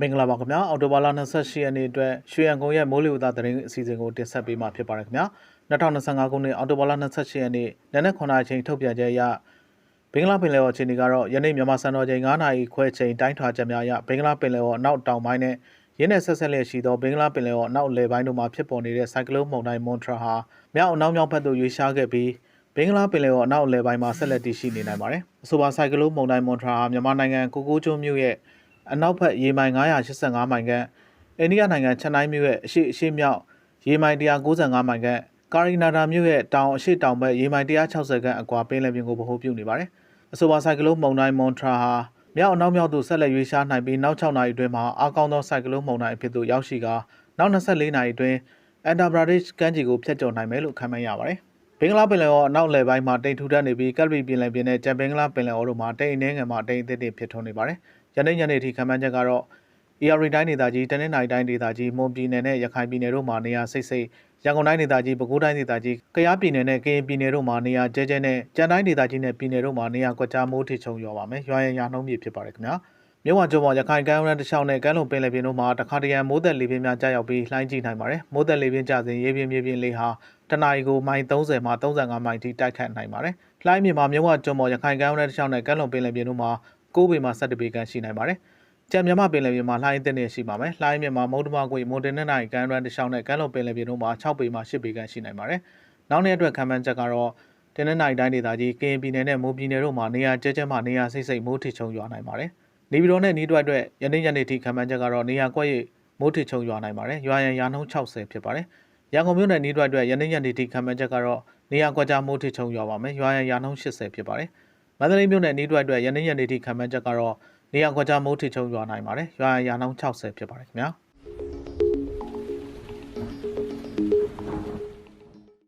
မင်္ဂလာပါခင်ဗျာအော်တိုဘာလ28ရက်နေ့အတွက်ရွှေရန်ကုန်ရဲ့မိုးလေဝသသတင်းအစီအစဉ်ကိုတင်ဆက်ပေးမှာဖြစ်ပါတယ်ခင်ဗျာ2025ခုနှစ်အော်တိုဘာလ28ရက်နေ့နနက်9:00အချိန်ထုတ်ပြန်ချက်အရဘင်္ဂလားပင်လယ်ော်အခြေအနေကတော့ယနေ့မြန်မာစံတော်ချိန်9:00နာရီခွဲချိန်တိုင်းထွာချက်များအရဘင်္ဂလားပင်လယ်ော်အနောက်တောင်ပိုင်းနဲ့ရင်းနဲ့ဆက်ဆက်လျက်ရှိသောဘင်္ဂလားပင်လယ်ော်အနောက်လယ်ပိုင်းတို့မှာဖြစ်ပေါ်နေတဲ့ဆိုင်ကလုန်းမုန်တိုင်းမွန်ထရာဟာမြောက်အနောက်မြောက်ဘက်သို့ရွေ့ရှားခဲ့ပြီးဘင်္ဂလားပင်လယ်ော်အနောက်လယ်ပိုင်းမှာဆက်လက်တည်ရှိနေနိုင်ပါတယ်အဆိုပါဆိုင်ကလုန်းမုန်တိုင်းမွန်ထရာဟာမြန်မာနိုင်ငံကိုကိုးကျွန်းမြို့ရဲ့ အနောက်ဘက်ရေမိုင်985မိုင်ခန့်အိန္ဒိယနိုင်ငံချန်နိုင်းမြို့ရဲ့အရှိအရှိမြောက်ရေမိုင်195မိုင်ခန့်ကာရီနာဒါမြို့ရဲ့တောင်အရှိတောင်ဘက်ရေမိုင်160ခန့်အကွာပင်လယ်ပြင်ကိုဗဟိုပြုနေပါတယ်။အဆိုပါဆိုင်ကလုန်းမုန်တိုင်းမွန်ထရာဟာမြောက်အနောက်မြောက်သို့ဆက်လက်ရွေ့ရှားနိုင်ပြီးနောက်6နာရီအတွင်းမှာအားကောင်းသောဆိုင်ကလုန်းမုန်တိုင်းအဖြစ်သို့ရောက်ရှိကာနောက်24နာရီအတွင်းအန်ဒါဘရာဒစ်ကမ်းခြေကိုဖျက်ကျော်နိုင်မယ်လို့ခန့်မှန်းရပါတယ်။ဘင်္ဂလားပင်လယ်အော်အနောက်လယ်ပိုင်းမှာတိမ်ထူထပ်နေပြီးကပ်ပလီပင်လယ်ပြင်နဲ့ကြံဘင်္ဂလားပင်လယ်အော်တို့မှာတိမ်အနှဲငယ်မှာတိမ်အသစ်တွေဖြစ်ထွန်းနေပါတယ်။ ယနေ့ညနေထိခန့်မှန်းချက်ကတော့ ERD တိုင်းဒေသကြီးတနင်္သာရီတိုင်းဒေသကြီးမွန်ပြည်နယ်နဲ့ရခိုင်ပြည်နယ်တို့မှာနေရာစိတ်စိတ်ရန်ကုန်တိုင်းဒေသကြီးပဲခူးတိုင်းဒေသကြီးကယားပြည်နယ်နဲ့ကရင်ပြည်နယ်တို့မှာနေရာကျဲကျဲနဲ့ကြံတိုင်းဒေသကြီးနဲ့ပြည်နယ်တို့မှာနေရာကွက်ကြားမိုးထစ်ချုံရွာပါမယ်ရွာရန်ရာနှုံးမြေဖြစ်ပါတယ်ခင်ဗျာမြဝကျွန်းပေါ်ရခိုင်ကမ်းရိုးတန်းတစ်လျှောက်နဲ့ကမ်းလွန်ပင်လယ်ပြင်တို့မှာတခါတရံမိုးသက်လေပြင်းများကြားရောက်ပြီးလှိုင်းကြီးနိုင်ပါတယ်မိုးသက်လေပြင်းကျစဉ်ရေပြင်းမြေပြင်းလေဟာတနအီကိုမိုင်30မှ35မိုင်ထိတိုက်ခတ်နိုင်ပါတယ်လှိုင်းမြေမှာမြဝကျွန်းပေါ်ရခိုင်ကမ်းရိုးတန်းတစ်လျှောက်နဲ့ကမ်းလွန်ပင်လယ်ပြင်တို့မှာ 9ပေမှ17ပေခန့်ရှိနိုင်ပါတယ်ကြံမြမပင်လယ်ပြင်မှာလှိုင်းအသင့်နေရှိပါမယ်။လှိုင်းမြမှာမုတ်တမကွေမွန်တင်နဲ့နိုင်ကန်ရန်တစ်ချောင်းနဲ့ကန်လုံပင်လယ်ပြင်တို့မှာ6ပေမှ10ပေခန့်ရှိနိုင်ပါတယ်။နောက်နေ့အတွက်ခံမှန်းချက်ကတော့တင်နဲ့နိုင်တိုင်းဒေသကြီးကရင်ပြည်နယ်နဲ့မွန်ပြည်နယ်တို့မှာနေရာကျဲကျဲမှနေရာစိတ်စိတ်မိုးထစ်ချုံရွာနိုင်ပါတယ်။နေပြည်တော်နဲ့နီးတွက်အတွက်ယနေ့ညနေထိခံမှန်းချက်ကတော့နေရာကွက်ရိပ်မိုးထစ်ချုံရွာနိုင်ပါတယ်။ရွာရန်ရာနှုန်း60ဖြစ်ပါတယ်။ရန်ကုန်မြို့နယ်နီးတွက်အတွက်ယနေ့ညနေထိခံမှန်းချက်ကတော့နေရာကွက်ကြားမိုးထစ်ချုံရွာပါမယ်။ရွာရန်ရာနှုန်း80ဖြစ်ပါတယ်။ မန္တလေးမြို့နယ်နီးတွက်အတွက်ယနေ့ညနေထိခံမှန်းချက်ကတော့နေရာကွက်ကြားမိုးထစ်ချုံရွာနိုင်ပါတယ်။ရွာရန်ရာနှုန်း60ဖြစ်ပါတယ်ခင်ဗျာ။